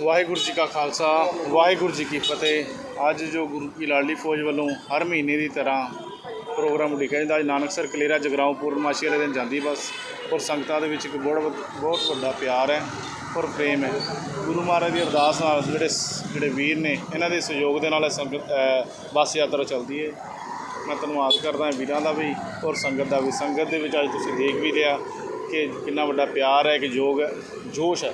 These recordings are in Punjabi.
ਵਾਹਿਗੁਰੂ ਜੀ ਕਾ ਖਾਲਸਾ, ਵਾਹਿਗੁਰੂ ਜੀ ਕੀ ਫਤਿਹ। ਅੱਜ ਜੋ ਗੁਰੂ ਕੀ ਲਾਡਲੀ ਫੌਜ ਵੱਲੋਂ ਹਰ ਮਹੀਨੇ ਦੀ ਤਰ੍ਹਾਂ ਪ੍ਰੋਗਰਾਮ ਉਡੀਕਿਆ ਜਾਂਦਾ, ਅੱਜ ਨਾਨਕਸਰ, ਕਲੇਰਾ ਜਗਰਾਉਂ ਪੂਰਨਮਾਸ਼ੀ ਵਾਲੇ ਦਿਨ ਜਾਂਦੀ ਬੱਸ। ਔਰ ਸੰਗਤਾਂ ਦੇ ਵਿੱਚ ਇੱਕ ਬਹੁਤ ਬਹੁਤ ਵੱਡਾ ਪਿਆਰ ਹੈ ਔਰ ਪ੍ਰੇਮ ਹੈ। ਗੁਰੂ ਮਹਾਰਾਜ ਦੀ ਅਰਦਾਸ ਨਾਲ ਜਿਹੜੇ ਜਿਹੜੇ ਵੀਰ ਨੇ, ਇਹਨਾਂ ਦੇ ਸਹਿਯੋਗ ਦੇ ਨਾਲ ਇਹ ਸੰਗਤ ਬੱਸ ਯਾਤਰਾ ਚੱਲਦੀ ਹੈ। ਮੈਂ ਧੰਨਵਾਦ ਕਰਦਾ ਵੀਰਾਂ ਦਾ ਵੀ ਔਰ ਸੰਗਤ ਦਾ ਵੀ। ਸੰਗਤ ਦੇ ਵਿੱਚ ਅੱਜ ਤੁਸੀਂ ਦੇਖ ਵੀ ਲਿਆ ਕਿ ਕਿੰਨਾ ਵੱਡਾ ਪਿਆਰ ਹੈ ਕਿ ਯੋਗ ਜੋਸ਼ ਹੈ।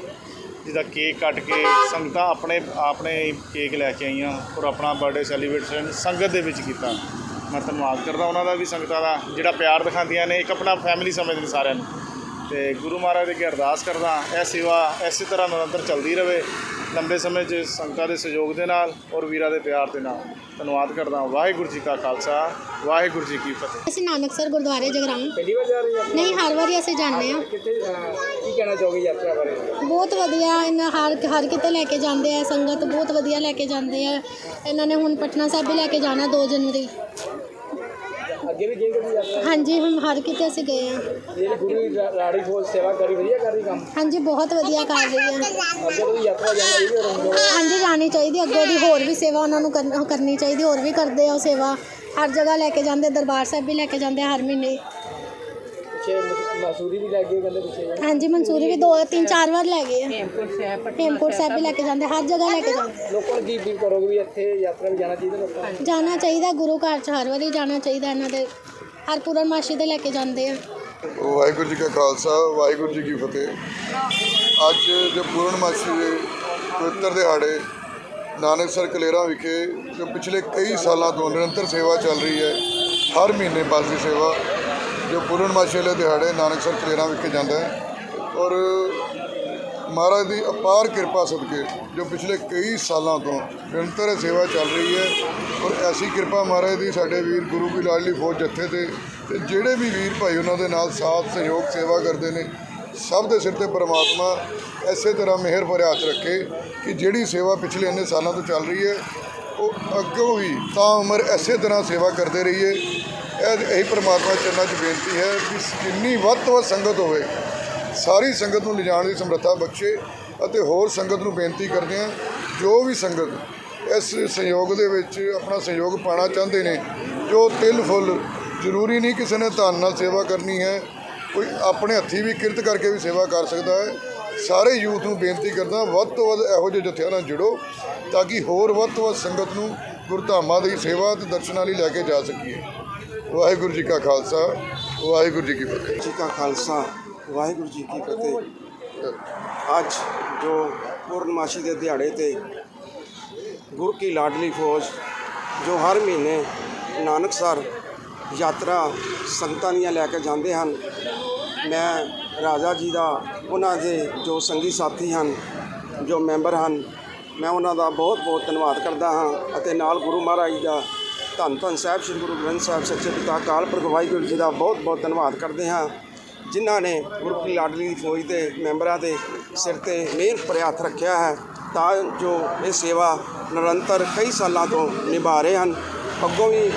ਜਿਹਦਾ ਕੇਕ ਕੱਟ ਕੇ ਸੰਗਤਾਂ ਆਪਣੇ ਆਪਣੇ ਕੇਕ ਲੈ ਕੇ ਆਈਆਂ ਔਰ ਆਪਣਾ ਬਰਥਡੇ ਸੈਲੀਬ੍ਰੇਸ਼ਨ ਸੰਗਤ ਦੇ ਵਿੱਚ ਕੀਤਾ। ਮੈਂ ਧੰਨਵਾਦ ਕਰਦਾ ਉਹਨਾਂ ਦਾ ਵੀ, ਸੰਗਤਾਂ ਦਾ ਜਿਹੜਾ ਪਿਆਰ ਦਿਖਾਉਂਦੀਆਂ ਨੇ, ਇੱਕ ਆਪਣਾ ਫੈਮਿਲੀ ਸਮਝਦੇ ਨੇ ਸਾਰਿਆਂ ਨੂੰ। ਤੇ ਗੁਰੂ ਮਹਾਰਾਜ ਦੇ ਅੱਗੇ ਅਰਦਾਸ ਕਰਦਾ, ਇਹ ਸੇਵਾ ਇਸੇ ਤਰ੍ਹਾਂ ਨਿਰੰਤਰ ਚੱਲਦੀ ਰਹੇ। ਲੰਬੇ ਸਮੇਂ 'ਚ ਸੰਗਤਾਂ ਦੇ ਸਹਿਯੋਗ ਦੇ ਨਾਲ ਔਰ ਵੀਰਾਂ ਦੇ ਪਿਆਰ ਦੇ ਨਾਲ। ਧੰਨਵਾਦ ਕਰਦਾ ਵਾਹਿਗੁਰੂ ਜੀ ਕਾ ਖਾਲਸਾ। ਵਾਹਿਗੁਰੂ ਜੀ ਕੀ ਫਤਿਹ। ਅਸੀਂ ਨਾਨਕਸਰ ਗੁਰਦੁਆਰੇ ਜਗਰਾਉਂ। ਪਹਿਲੀ ਵਾਰ ਜਾ ਰਹੇ ਹੋ? ਨਹੀਂ ਹਰ ਵਾਰੀ ਅਸੀਂ ਜਾਂਦੇ ਕਿੱਥੇ ਅਹ, ਕੀ ਕਹਿਣਾ ਚਾਹੋਗੇ ਯਾਤਰਾ ਬਾਰੇ? ਬਹੁਤ ਵਧੀਆ। ਇਹਨਾਂ ਹਰ ਹਰ ਕਿਤੇ ਲੈ ਕੇ ਜਾਂਦੇ ਆ। ਸੰਗਤ ਬਹੁਤ ਵਧੀਆ ਲੈ ਕੇ ਜਾਂਦੇ ਆ। ਇਹਨਾਂ ਨੇ ਹੁਣ ਪਟਨਾ ਸਾਹਿਬ ਵੀ ਲੈ ਕੇ ਜਾਣਾ 2 ਜਨਵਰੀ। ਅੱਗੇ ਵੀ ਗਏ ਕਦੀ ਯਾਤਰਾ ਹਾਂਜੀ ਹੁਣ ਹਰ ਕਿਤੇ ਅਸੀਂ ਗਏ ਆ ਜਿਹੜੀ ਗੁਰੂ ਦੀ ਰਾ- ਰਾੜੀ ਸੇਵਾ ਕਰੀ ਵਧੀਆ ਕਰ ਰਹੀ ਕੰਮ? ਹਾਂਜੀ ਬਹੁਤ ਵਧੀਆ ਕਰ ਰਹੀ ਆ ਅੱਗੇ ਤੋਂ ਵੀ ਯਾਤਰਾ ਜਾਣਾ ਇਹ ਵੀ ਰਹੂਗਾ ਹਾਂਜੀ ਜਾਣੀ ਚਾਹੀਦੀ ਅੱਗੋਂ ਦੀ ਹੋਰ ਵੀ ਸੇਵਾ ਉਹਨਾਂ ਨੂੰ ਕਰਨ- ਕਰਨੀ ਚਾਹੀਦੀ ਹੋਰ ਵੀ ਕਰਦੇ ਆ ਉਹ ਸੇਵਾ। ਹਰ ਜਗ੍ਹਾ ਲੈ ਕੇ ਜਾਂਦੇ ਦਰਬਾਰ ਸਾਹਿਬ ਵੀ ਲੈ ਕੇ ਜਾਂਦੇ ਆ ਹਰ ਮਹੀਨੇ। ਪਿੱਛੇ ਮ- ਮਸੂਰੀ ਵੀ ਲੈ ਗਏ ਕਹਿੰਦੇ ਪਿੱਛੇ। ਹਾਂਜੀ ਮਨਸੂਰੀ ਵੀ ਦੋ ਤਿੰਨ ਚਾਰ ਵਾਰ ਲੈ ਗਏ ਆ। ਹੇਮਕੋਟ ਸਾਹਿਬ ਵੀ ਲੈ ਕੇ ਜਾਂਦੇ ਹਰ ਜਗ੍ਹਾ ਲੈ ਕੇ ਜਾਂਦੇ। ਲੋਕਾਂ ਨੂੰ ਕੀ ਅਪੀਲ ਕਰੋਗੇ ਵੀ ਇੱਥੇ ਯਾਤਰਾ ਵੀ ਜਾਣਾ ਚਾਹੀਦਾ ਲੋਕਾਂ ਨੂੰ? ਜਾਣਾ ਚਾਹੀਦਾ ਗੁਰੂ ਘਰ ਚ ਹਰ ਵਾਰੀ ਜਾਣਾ ਚਾਹੀਦਾ ਇਹਨਾਂ ਦੇ। ਹਰ ਪੂਰਨਮਾਸ਼ੀ ਤੇ ਲੈ ਕੇ ਜਾਂਦੇ ਆ। ਵਾਹਿਗੁਰੂ ਜੀ ਕਾ ਖਾਲਸਾ ਵਾਹਿਗੁਰੂ ਜੀ ਕੀ ਫਤਿਹ। ਅੱਜ ਜੋ ਪੂਰਨਮਾਸ਼ੀ ਦੇ ਪਵਿੱਤਰ ਦਿਹਾੜੇ ਨਾਨਕਸਰ ਕਲੇਰਾ ਵਿਖੇ ਜੋ ਪਿਛਲੇ ਕਈ ਸਾਲਾਂ ਤੋਂ ਨਿਰੰਤਰ ਸੇਵਾ ਚੱਲ ਰਹੀ ਹੈ ਹਰ ਮਹੀਨੇ ਬੱਸ ਦੀ ਸੇਵਾ ਜੋ ਪੂਰਨਮਾਸ਼ੀ ਵਾਲੇ ਦਿਹਾੜੇ ਨਾਨਕਸਰ ਕਲੇਰਾ ਵਿਖੇ ਜਾਂਦਾ ਹੈ। ਔਰ ਮਹਾਰਾਜ ਦੀ ਅਪਾਰ ਕਿਰਪਾ ਸਦਕੇ ਜੋ ਪਿਛਲੇ ਕਈ ਸਾਲਾਂ ਤੋਂ ਨਿਰੰਤਰ ਸੇਵਾ ਚੱਲ ਰਹੀ ਹੈ ਔਰ ਐਸੀ ਕਿਰਪਾ ਮਹਾਰਾਜ ਦੀ ਸਾਡੇ ਵੀਰ ਗੁਰੂ ਕੀ ਲਾਡਲੀ ਫੌਜ ਜੱਥੇ ਤੇ ਤੇ ਜਿਹੜੇ ਵੀ ਵੀਰ ਭਾਈ ਉਹਨਾਂ ਦੇ ਨਾਲ ਸਾਥ, ਸਹਿਯੋਗ, ਸੇਵਾ ਕਰਦੇ ਨੇ, ਸਭ ਦੇ ਸਿਰ ਤੇ ਪਰਮਾਤਮਾ ਐਸੇ ਤਰ੍ਹਾਂ ਮਿਹਰ ਭਰਿਆ ਹੱਥ ਰੱਖੇ ਕਿ ਜਿਹੜੀ ਸੇਵਾ ਪਿਛਲੇ ਇੰਨੇ ਸਾਲਾਂ ਤੋਂ ਚੱਲ ਰਹੀ ਹੈ ਉਹ ਅੱਗੋਂ ਵੀ ਤਾਂ ਉਮਰ ਐਸੇ ਤਰ੍ਹਾਂ ਸੇਵਾ ਕਰਦੇ ਰਹੀਏ। ਇਹ ਇਹੀ ਪ੍ਰਮਾਤਮਾ ਚਰਨਾਂ 'ਚ ਬੇਨਤੀ ਹੈ ਕਿ ਜਿੰਨੀ ਵੱਧ ਤੋਂ ਵੱਧ ਸੰਗਤ ਹੋਵੇ, ਸਾਰੀ ਸੰਗਤ ਨੂੰ ਲਿਜਾਣ ਦੀ ਸਮਰੱਥਾ ਬਖਸ਼ੇ ਅਤੇ ਹੋਰ ਸੰਗਤ ਨੂੰ ਬੇਨਤੀ ਕਰਦੇ ਹਾਂ, ਜੋ ਵੀ ਸੰਗਤ ਇਸ ਸੰਯੋਗ ਦੇ ਵਿੱਚ ਆਪਣਾ ਸਹਿਯੋਗ ਪਾਣਾ ਚਾਹੁੰਦੇ ਨੇ, ਜੋ ਤਿਲ ਫੁੱਲ ਜ਼ਰੂਰੀ ਨਹੀਂ ਕਿਸੇ ਨੇ ਧਨ ਨਾਲ ਸੇਵਾ ਕਰਨੀ ਹੈ, ਕੋਈ ਆਪਣੇ ਹੱਥੀਂ ਵੀ ਕਿਰਤ ਕਰਕੇ ਵੀ ਸੇਵਾ ਕਰ ਸਕਦਾ ਹੈ। ਸਾਰੇ ਯੂਥ ਨੂੰ ਬੇਨਤੀ ਕਰਦਾ ਵੱਧ ਤੋਂ ਵੱਧ ਇਹੋ ਜਿਹੇ ਜਥਿਆਂ ਨਾਲ ਜੁੜੋ ਤਾਂ ਕਿ ਹੋਰ ਵੱਧ ਤੋਂ ਵੱਧ ਸੰਗਤ ਨੂੰ ਗੁਰਧਾਮਾਂ ਦੀ ਸੇਵਾ ਤੇ ਦਰਸ਼ਨਾਂ ਲਈ ਲੈ ਕੇ ਜਾ ਸਕੀਏ। ਵਾਹਿਗੁਰੂ ਜੀ ਕਾ ਖਾਲਸਾ, ਵਾਹਿਗੁਰੂ ਜੀ ਕੀ ਫਤਿਹ। ਜੀ ਕਾ ਖਾਲਸਾ, ਵਾਹਿਗੁਰੂ ਜੀ ਕੀ ਫਤਿਹ। ਅੱਜ ਜੋ ਪੂਰਨਮਾਸ਼ੀ ਦੇ ਦਿਹਾੜੇ ਤੇ ਗੁਰ ਕੀ ਲਾਡਲੀ ਫੌਜ ਜੋ ਹਰ ਮਹੀਨੇ ਨਾਨਕਸਰ ਯਾਤਰਾ ਸੰਗਤਾਂ ਦੀਆਂ ਲੈ ਕੇ ਜਾਂਦੇ ਹਨ ਮੈਂ ਰਾਜਾ ਜੀ ਦਾ, ਉਹਨਾਂ ਦੇ ਜੋ ਸੰਗੀ ਸਾਥੀ ਹਨ, ਜੋ ਮੈਂਬਰ ਹਨ, ਮੈਂ ਉਹਨਾਂ ਦਾ ਬਹੁਤ ਬਹੁਤ ਧੰਨਵਾਦ ਕਰਦਾ ਹਾਂ ਅਤੇ ਨਾਲ ਗੁਰੂ ਮਹਾਰਾਜ ਦਾ ਧੰਨ ਧੰਨ ਸਾਹਿਬ, ਸ੍ਰੀ ਗੁਰੂ ਗ੍ਰੰਥ ਸਾਹਿਬ, ਸੱਚੇ ਪਿਤਾ ਅਕਾਲ ਪੁਰਖ ਵਾਹਿਗੁਰੂ ਜੀ ਦਾ ਬਹੁਤ ਬਹੁਤ ਧੰਨਵਾਦ ਕਰਦੇ ਹਾਂ, ਜਿਨ੍ਹਾਂ ਨੇ ਗੁਰੂ ਕੀ ਲਾਡਲੀ ਦੀ ਫੌਜ ਦੇ ਮੈਂਬਰਾਂ ਦੇ ਸਿਰ ਤੇ ਮਿਹਰ ਭਰਿਆ ਰੱਖਿਆ ਹੈ, ਤਾਂ ਜੋ ਇਹ ਸੇਵਾ ਨਿਰੰਤਰ ਕਈ ਸਾਲਾਂ ਤੋਂ ਨਿਭਾ ਰਹੇ ਹਨ। ਅੱਗੋਂ ਵੀ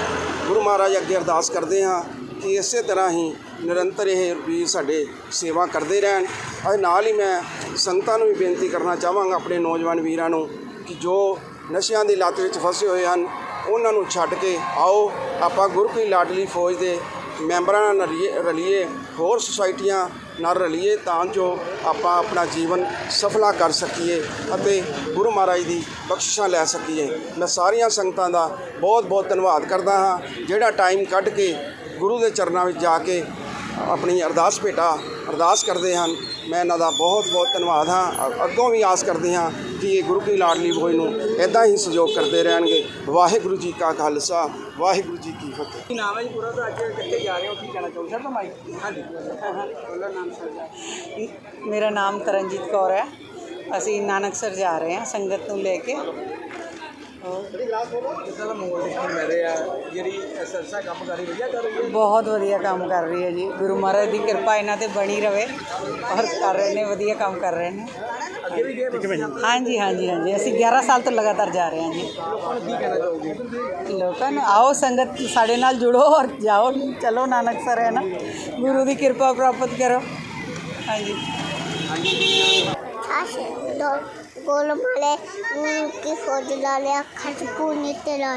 ਗੁਰੂ ਮਹਾਰਾਜ ਅੱਗੇ ਅਰਦਾਸ ਕਰਦੇ ਹਾਂ ਕਿ ਇਸੇ ਤਰ੍ਹਾਂ ਹੀ ਨਿਰੰਤਰ ਇਹ ਵੀਰ ਸਾਡੇ ਸੇਵਾ ਕਰਦੇ ਰਹਿਣ। ਅਤੇ ਨਾਲ ਹੀ ਮੈਂ ਸੰਗਤਾਂ ਨੂੰ ਵੀ ਬੇਨਤੀ ਕਰਨਾ ਚਾਹਾਂਗਾ, ਆਪਣੇ ਨੌਜਵਾਨ ਵੀਰਾਂ ਨੂੰ, ਕਿ ਜੋ ਨਸ਼ਿਆਂ ਦੀ ਲੱਤ ਵਿੱਚ ਫਸੇ ਹੋਏ ਹਨ, ਉਹਨਾਂ ਨੂੰ ਛੱਡ ਕੇ ਆਓ। ਆਪਾਂ ਗੁਰੂ ਕੀ ਲਾਡਲੀ ਫੌਜ ਦੇ ਮੈਂਬਰਾਂ ਨਾਲ ਰਲੀਏ ਰਲੀਏ, ਹੋਰ ਸੁਸਾਇਟੀਆਂ ਨਾਲ ਰਲੀਏ, ਤਾਂ ਜੋ ਆਪਾਂ ਆਪਣਾ ਜੀਵਨ ਸਫਲਾ ਕਰ ਸਕੀਏ ਅਤੇ ਗੁਰੂ ਮਹਾਰਾਜ ਦੀ ਬਖਸ਼ਿਸ਼ਾਂ ਲੈ ਸਕੀਏ। ਮੈਂ ਸਾਰੀਆਂ ਸੰਗਤਾਂ ਦਾ ਬਹੁਤ ਬਹੁਤ ਧੰਨਵਾਦ ਕਰਦਾ ਹਾਂ। ਜਿਹੜਾ ਟਾਈਮ ਕੱਢ ਕੇ ਗੁਰੂ ਦੇ ਚਰਨਾਂ ਵਿੱਚ ਜਾ ਕੇ ਆਪਣੀ ਅਰਦਾਸ ਭੇਟਾ ਅਰਦਾਸ ਕਰਦੇ ਹਨ। ਮੈਂ ਇਹਨਾਂ ਦਾ ਬਹੁਤ ਬਹੁਤ ਧੰਨਵਾਦ ਹਾਂ। ਅੱਗੋਂ ਵੀ ਆਸ ਕਰਦੇ ਹਾਂ ਕਿ ਇਹ ਗੁਰੂ ਕੀ ਲਾਡਲੀ ਫੌਜ ਨੂੰ ਇਦਾਂ ਹੀ ਸਹਿਯੋਗ ਕਰਦੇ ਰਹਿਣਗੇ। ਵਾਹਿਗੁਰੂ ਜੀ ਕਾ ਖਾਲਸਾ ਵਾਹਿਗੁਰੂ ਜੀ ਕੀ ਫਤਿਹ। ਕੀ ਨਾਮ ਹੈ ਜੀ ਪੂਰਾ? ਤਾਂ ਅੱਜ ਕਿੱਥੇ ਜਾ ਰਹੇ ਹੋ ਕੀ ਕਹਿਣਾ ਚਾਹੋਗੇ? ਸਰ ਤਾਂ ਮਾਈਕ ਹਾਂਜੀ। ਬੋਲੋ ਨਾਮ ਸਰ ਮੇਰਾ ਨਾਮ ਤਰਨਜੀਤ ਕੌਰ ਹੈ। ਅਸੀਂ ਨਾਨਕਸਰ ਜਾ ਰਹੇ ਹਾਂ ਸੰਗਤ ਨੂੰ ਲੈ ਕੇ। ਕਿੱਦਾਂ ਦਾ ਮਾਹੌਲ ਦੇਖਣ ਨੂੰ ਮਿਲ ਰਿਹਾ ਜਿਹੜੀ ਸੰਸਥਾ ਕੰਮ ਕਰ ਰਹੀ ਵਧੀਆ ਕਰ ਰਹੀ ਹੈ ਬਹੁਤ ਵਧੀਆ ਕੰਮ ਕਰ ਰਹੀ ਹੈ ਜੀ। ਗੁਰੂ ਮਹਾਰਾਜ ਦੀ ਕਿਰਪਾ ਇਹਨਾਂ ਤੇ ਬਣੀ ਰਵੇ ਔਰ ਕਰ ਰਹੇ ਨੇ, ਵਧੀਆ ਕੰਮ ਕਰ ਰਹੇ ਨੇ। ਅੱਗੇ ਵੀ ਗਏ ਹਾਂਜੀ ਹਾਂਜੀ ਹਾਂਜੀ। ਅਸੀਂ 11 ਸਾਲ ਤੋਂ ਲਗਾਤਾਰ ਜਾ ਰਹੇ ਹਾਂ ਜੀ। ਲੋਕਾਂ ਨੂੰ ਕੀ ਕਹਿਣਾ ਚਾਹੋਗੇ ਲੋਕਾਂ ਨੂੰ ਆਓ ਸੰਗਤ, ਸਾਡੇ ਨਾਲ ਜੁੜੋ ਔਰ ਜਾਓ। ਚਲੋ ਨਾਨਕਸਰ ਹੈ ਨਾ। ਗੁਰੂ ਦੀ ਕਿਰਪਾ ਪ੍ਰਾਪਤ ਕਰੋ। ਹਾਂਜੀ। ਆ ਪਾਸੇ ਦੋ ਗੋਲ ਮਾਲੇ ਕੀ ਫੌਜ ਲਾ ਲਿਆ ਖਟਪੂ ਨੀਤੇ ਲਾ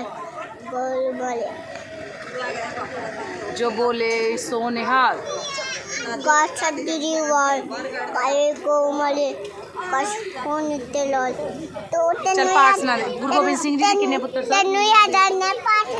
ਗੋਲ ਮਾਲੇ जो बोले सो निहाल ਗਾਛ ਛੱਡੀ ਵਾਲ ਕਾਲੇ ਕੋ ਮਾਲੇ ਖਟਪੂ ਨੀਤੇ ਲਾ ਤੋ ਤੈਨੂੰ ਚੱਲ ਪਾਠ ਸੁਣਾ ਦੇ। ਗੁਰੂ ਗੋਬਿੰਦ ਸਿੰਘ ਜੀ ਦੇ ਕਿੰਨੇ ਪੁੱਤਰ ਸਨ? ਤੈਨੂੰ ਯਾਦ ਆਣਾ ਪਾਠ